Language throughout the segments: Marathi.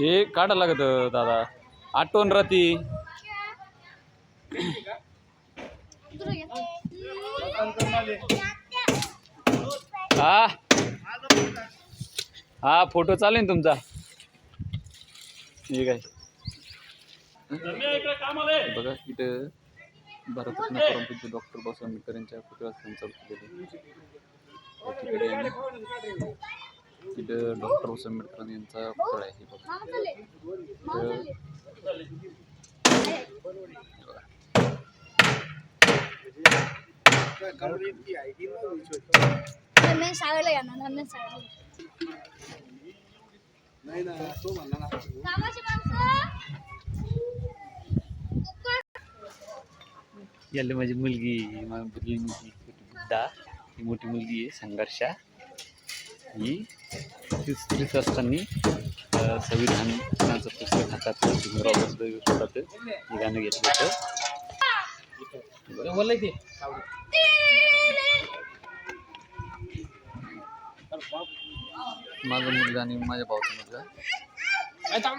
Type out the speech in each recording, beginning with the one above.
हे काढा लागत दादा. आठवण राहती. हा. हा फोटो चालेल तुमचा? ठीक आहे बघा इथं भारतरत्न परमपूज्य डॉक्टर बाबासाहेब आंबेडकर यांच्या पुतळ्यात संचार केलेले तिकडे तिथं डॉक्टर बाबासाहेब आंबेडकर यांचा पुतळा आहे. हे बघा. इथं नाही ना तो म्हणला ना. याला माझी मुलगी माझी मुलगी बुद्धा ही मोठी मुलगी आहे संघर्षा. ही तीस असताना संविधानाचं पुस्तक हातात भीमराव बसवेश्वरात हे गाणं घेतलं होतं. माझा मुलगा आणि माझ्या भावाचा मुलगा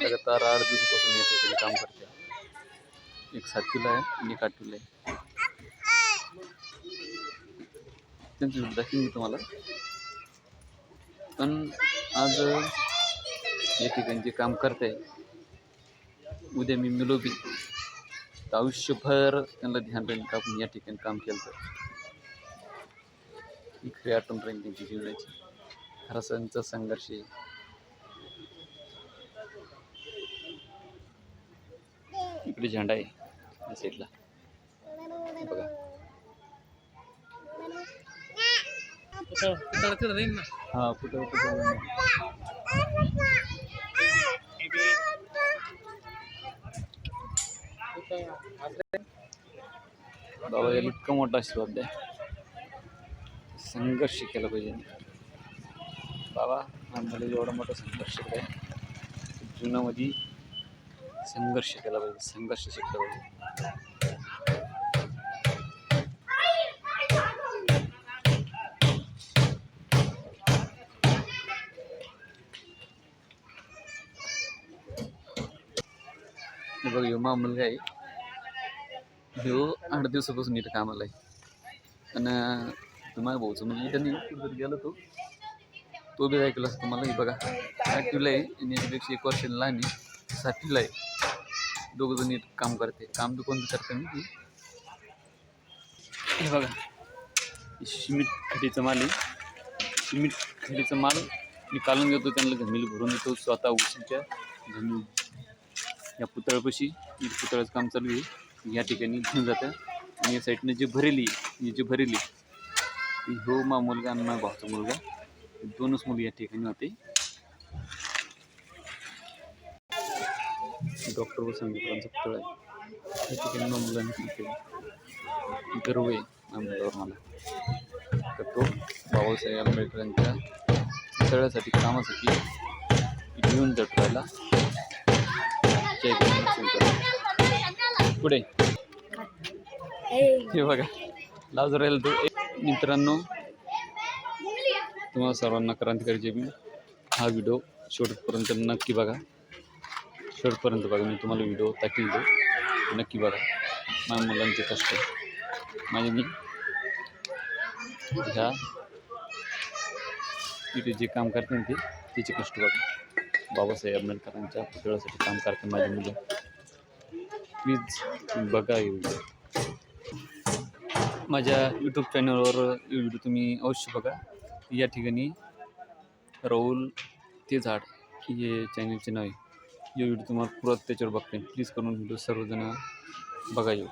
लगातार आठ दिवसापासून काम करते एक सातवीला आहे आणि एक आठवीला आहे. त्यांची दाखवीन मी तुम्हाला पण आज या ठिकाणी जे काम करते उद्या मी मिलोबी. तर आयुष्यभर त्यांना ध्यान राहील का आपण या ठिकाणी काम केलं तर? इकडे आठवण राहील त्यांची जीवनाची. खरा संघर्ष आहे. इकडे झेंडा आहे या साईडला हा कुठं कुठं? बाबा याला इतका मोठा आशीर्वाद द्या. संघर्ष केला पाहिजे. बाबा आम्हाला एवढा मोठा संघर्ष काय जीवनामध्ये संघर्ष केला पाहिजे संघर्ष शिकला पाहिजे हे बघ ह्यो मा मुलगा आहे ह्यो आठ दिवसापासून इथं कामाला आहे. आणि तुम्हाला भाऊचं मुलगी त्यांनी जर गेलो तो. तो बी ऐकलं असतं मला. हे बघा ॲक्टिव्हला आहे आणि याच्यापेक्षा एक वर्ष लहान आहे. सातवीला आहे. दोघं जण इथं काम करते. काम तर कोणतं करते मी हे बघा हे सिमेंट खडीचं माल आहे. सिमेंट खडीचं माल मी काढून घेतो. त्यांना घमेल भरून देतो. स्वतः उशीच्या घमी या पुतळ्यापाशी इथं पुतळ्याचं काम चालू आहे. या ठिकाणी घेऊन जातं आणि या साईडनं जे भरेली ही जी भरेली ती हो मा मुलगा आणि मा भावाचा मुलगा. दोनच मुली या ठिकाणी होते. डॉक्टर वसंतरावांचा पुतळा आहे. या ठिकाणी मा मुलांनी गर्व आहे माझ्या मुलावर मला. तर तो बाबासाहेब आंबेडकरांच्या पुतळ्यासाठी कामासाठी घेऊन जातो भीम. पुढे हे बघा. लाज राहील तो. एक मित्रांनो तुम्हाला सर्वांना क्रांतिकारी जय भीम हा व्हिडिओ शेवटपर्यंत नक्की बघा. शेवटपर्यंत बघा. मी तुम्हाला व्हिडिओ टाकील देऊ नक्की बघा. माझ्या मुलांचे कष्ट. माझे मी ह्या इथे जे काम करते ना ते त्याचे कष्ट बघा. बाबासाहेब आंबेडकरांच्या पुतळ्यासाठी काम करते माझी मुलं. प्लीज बघा हे व्हिडिओ माझ्या यूट्यूब चॅनलवर व्हिडिओ तुम्ही अवश्य बघा. या ठिकाणी राहुल ते झाड हे चॅनलचे नाव आहे. हे व्हिडिओ तुम्हाला पुरत त्याच्यावर बघते प्लीज करून व्हिडिओ सर्वजण बघा येऊ